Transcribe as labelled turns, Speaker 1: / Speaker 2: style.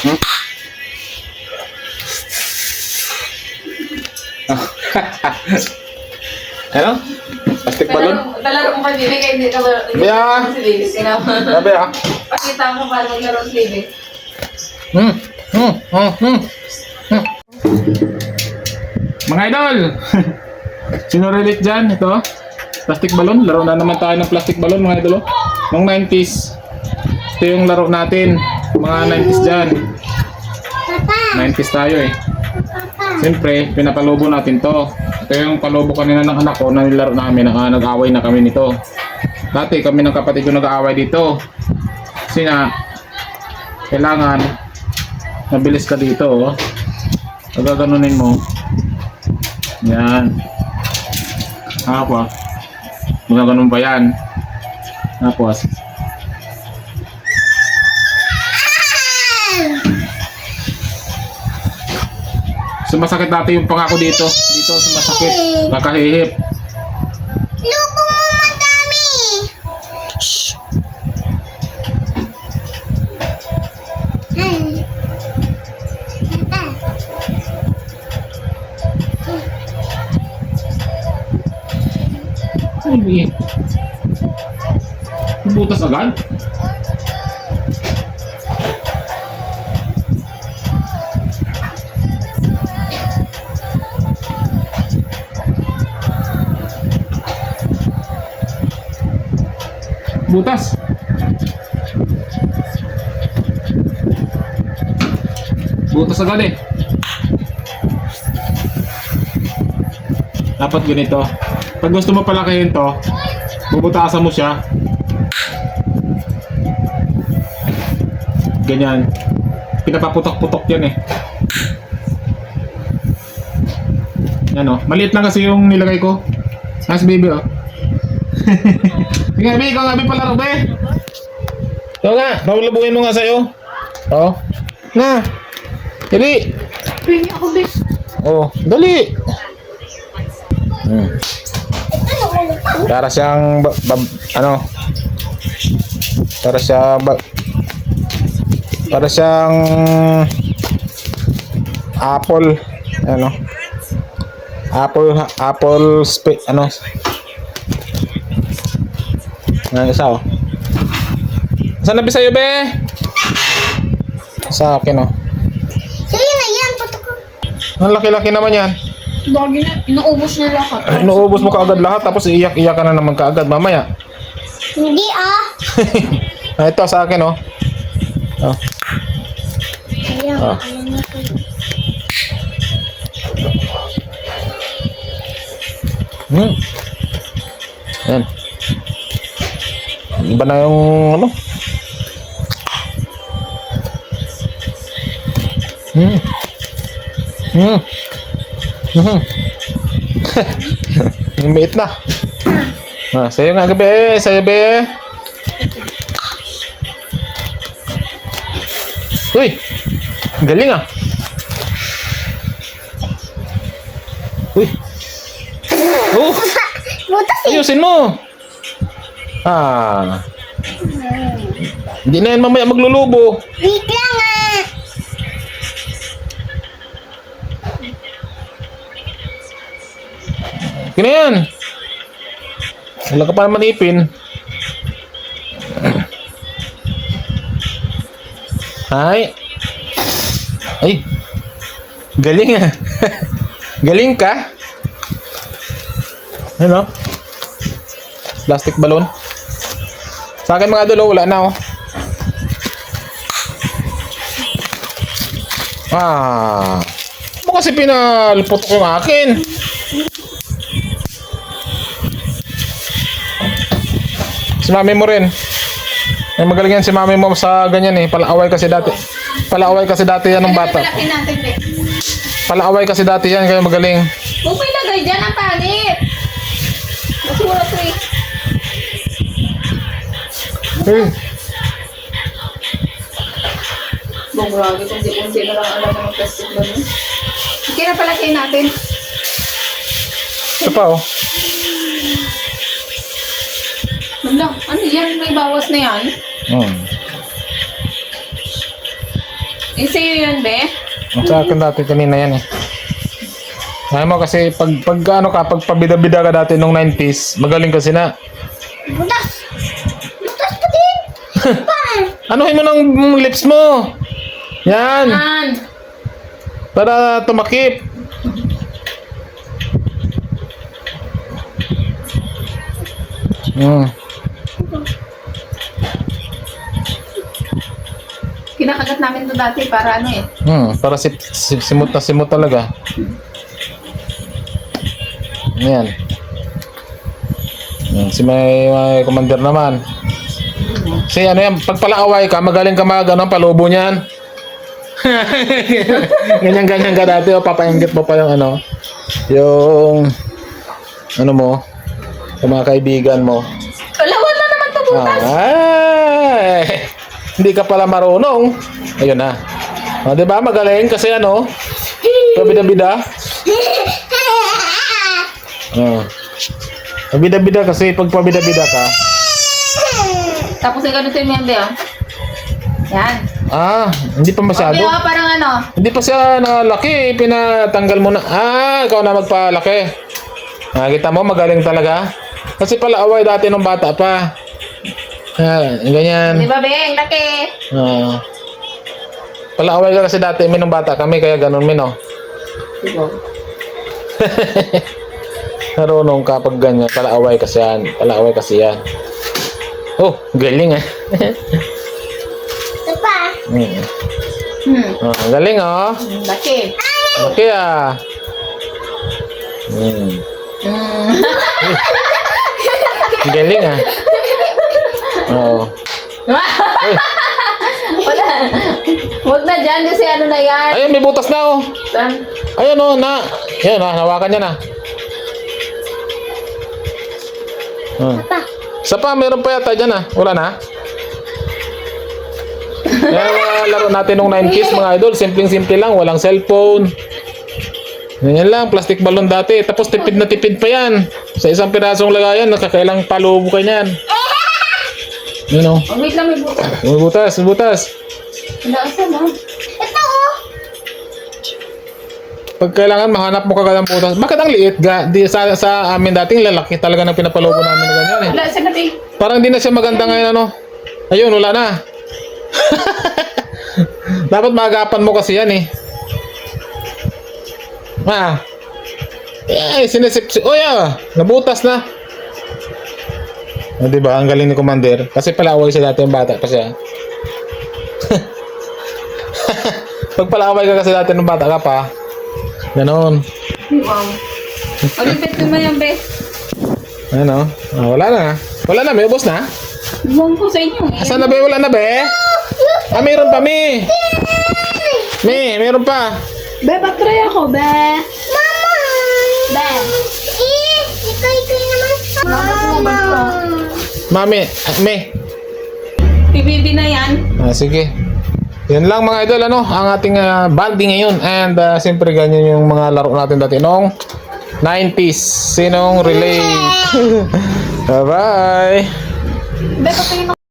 Speaker 1: Hmm? ano? Plastic balon?
Speaker 2: Talaro, mo kay Bibi, kaya hindi ka hindi
Speaker 1: Bea!
Speaker 2: Si Bibi, sinama.
Speaker 1: Sabi ah.
Speaker 2: Pakita mo paano maglaro si Bibi.
Speaker 1: Hmm. Hmm. Hmm. Hmm. Hmm. Mga idol! Sino relate dyan? Ito? Plastic balon? Laro na naman tayo ng plastic balon mga idol. Nung 90s. Ito yung laro natin. Mga 90s dyan. 90s tayo eh. Siyempre, pinapalubo natin to. Ito yung palubo kanina ng anak ko na nilaro namin. Na, nag-away na kami nito. Dati kami ng kapatid ko nag-aaway dito. Kasi nga, kailangan mabilis ka dito. Oh. Pagkaganunin mo. Yan. Tapos, magaganon pa yan. Tapos, sumasakit dati yung pangako dito. Dito sumasakit. Nakahihip.
Speaker 3: Lupo mo madami! Ay. Tata.
Speaker 1: Ay, Butas agad? Butas. Butas agad eh. Dapat ganito. Pag gusto mo palakihin to, bubutasan mo siya. Ganyan. Pinapaputok-putok yan eh. Yan oh. Maliit lang kasi yung nilagay ko. Nice baby oh. Sige, baby, ikaw nga baby palaro be. Ikaw nga, mabulabungin mo nga sa'yo. Oh. Na. Dali.
Speaker 2: Pingi ako, Bibi.
Speaker 1: Oh, dali. Hmm. Para siyang ba, ba- ano? Para siyang ba- para siyang apple ano? Apple apple spe, ano? Ano isa oh. Saan na sa'yo, be? Sa akin oh.
Speaker 3: Sige na yan, puto ko.
Speaker 1: Ang laki-laki naman yan.
Speaker 2: Dagi na, inuubos na lahat.
Speaker 1: Ay, Inuubos mo kaagad lahat tapos iiyak-iyak ka na naman kaagad mamaya.
Speaker 3: Hindi ah.
Speaker 1: Ah, ito sa akin oh. Oh.
Speaker 3: Ayaw, ayaw na ko.
Speaker 1: Hmm. Yan. Iba na yung ano? Hmm. Hmm. Hmm. Yung mate na. Ah, sa'yo nga gabi, sa'yo be. Uy! Galing ah. Uy! Oh!
Speaker 3: Eh.
Speaker 1: Ayusin mo! Ah. Hindi na yan mamaya maglulubo.
Speaker 3: Wait lang ah.
Speaker 1: Kina yan. Wala ka pa naman ipin. Ay. Ay. Galing ah. Galing ka. Ano? Plastic balloon. Sa akin mga dulo, wala na oh. Ah. Mo kasi pinalpot ko yung akin. Si mami mo rin. Ay magaling yan si mami mo sa ganyan eh. Palaaway kasi dati. Palaaway kasi dati yan ng bata. Palaaway kasi dati yan kaya magaling.
Speaker 2: Huwag mo ilagay dyan, ang pangit. Basura to eh.
Speaker 1: Hey.
Speaker 2: Bong, grabe kung sino lang alam ng plastic ba nun. Sige na palaki natin.
Speaker 1: Ito pa oh.
Speaker 2: Wala, ano yan? May bawas na yan.
Speaker 1: Hmm.
Speaker 2: Yung sa'yo yun, be?
Speaker 1: Sa akin dati kanina yan eh. Ayaw mo kasi pag, pag ano ka, pag pabida-bida ka dati nung 90s, magaling kasi na.
Speaker 3: Butas.
Speaker 1: Anuhin mo ng lips mo. Yan.
Speaker 2: Yan.
Speaker 1: Para tumakip. Hmm.
Speaker 2: Kinakagat namin to dati para ano eh.
Speaker 1: Hmm, para si, si, simot na simot talaga. Ayan. Hmm, si may, may commander naman. Si ano yan, pag palaaway ka, magaling ka mag ano, palubo niyan. Ganyan-ganyan ka dati, o papainggit mo pa yung ano, yung, ano mo, yung mga kaibigan mo.
Speaker 2: Kalawan na naman to butas.
Speaker 1: Ay! Hindi ka pala marunong. Ayun na. O, di ba? Magaling kasi ano? Pabida-bida. Oh. Pabida-bida kasi pag pabida-bida ka.
Speaker 2: Tapos ay ganito yung membe, oh. Yan.
Speaker 1: Ah, hindi pa masyado.
Speaker 2: Okay, oh, parang ano.
Speaker 1: Hindi pa siya nalaki. Pinatanggal mo na. Ah, ikaw na magpalaki. Nakita mo, magaling talaga. Kasi pala away dati nung bata pa. Ah, ganyan.
Speaker 2: Di ba, be? Ang laki.
Speaker 1: Ah. Palaaway ka kasi dati, min nung bata kami, kaya ganun min, oh. Narunong ka pag ganyan, palaaway kasi yan. Palaaway kasi yan. Oh, galing eh.
Speaker 3: Ito pa.
Speaker 1: hmm.
Speaker 2: Hmm.
Speaker 1: Oh, galing oh.
Speaker 2: Laki.
Speaker 1: Okay ah. Hmm.
Speaker 2: Hmm.
Speaker 1: Galing ah. Oo.
Speaker 2: Wala. Huwag na dyan kasi ano na yan.
Speaker 1: Ayun, may butas na oh.
Speaker 2: Saan?
Speaker 1: Ayun oh, na. Ayun ah, hawakan niya na. Hmm.
Speaker 3: Pa.
Speaker 1: Isa pa, meron pa yata dyan ah. Wala na? Yan laro natin nung 90s mga idol. Simpleng-simple lang. Walang cellphone. Ganyan lang. Plastic balloon dati. Tapos tipid na tipid pa yan. Sa isang pirasong lagayan, nakakailang palubo ka niyan. Yun o.
Speaker 2: Oh, wait lang, may butas.
Speaker 1: May butas, may butas.
Speaker 2: Wala, saan, oh?
Speaker 1: Pag kailangan mahanap mo kagad ang butas. Bakit ang liit? Ga, di, sa, sa amin dating lalaki talaga ng pinapalubo namin na ganyan eh.
Speaker 2: Wala, saan na, be?
Speaker 1: Parang di na siya maganda ngayon ano. Ayun, wala na. Dapat maagapan mo kasi yan eh. Ah. Eh, sinisip si... Oh yeah, nabutas na. O, di ba? Ang galing ni Commander. Kasi palaway siya dati yung bata pa siya. Pag palaway ka kasi dati nung bata ka pa, ganon.
Speaker 2: Wow. Alipit mo yan, be.
Speaker 1: Ano? Ah, wala na. Wala na, may ubos na.
Speaker 2: Iwan ko sa inyo, eh.
Speaker 1: Asan na be? Wala na be? Ah, meron pa, me. Me, meron pa.
Speaker 2: Be, patry ako, be.
Speaker 3: Mama.
Speaker 2: Be.
Speaker 3: Eh, ikaw ikaw naman.
Speaker 2: Mama.
Speaker 1: Mami, ah, me.
Speaker 2: Pibibi na yan.
Speaker 1: Ah, sige. Yan lang mga idol, ano, ang ating ah, banding ngayon. And uh, siyempre ganyan yung mga laro natin dati noong 90s. Sinong relate? Bye-bye.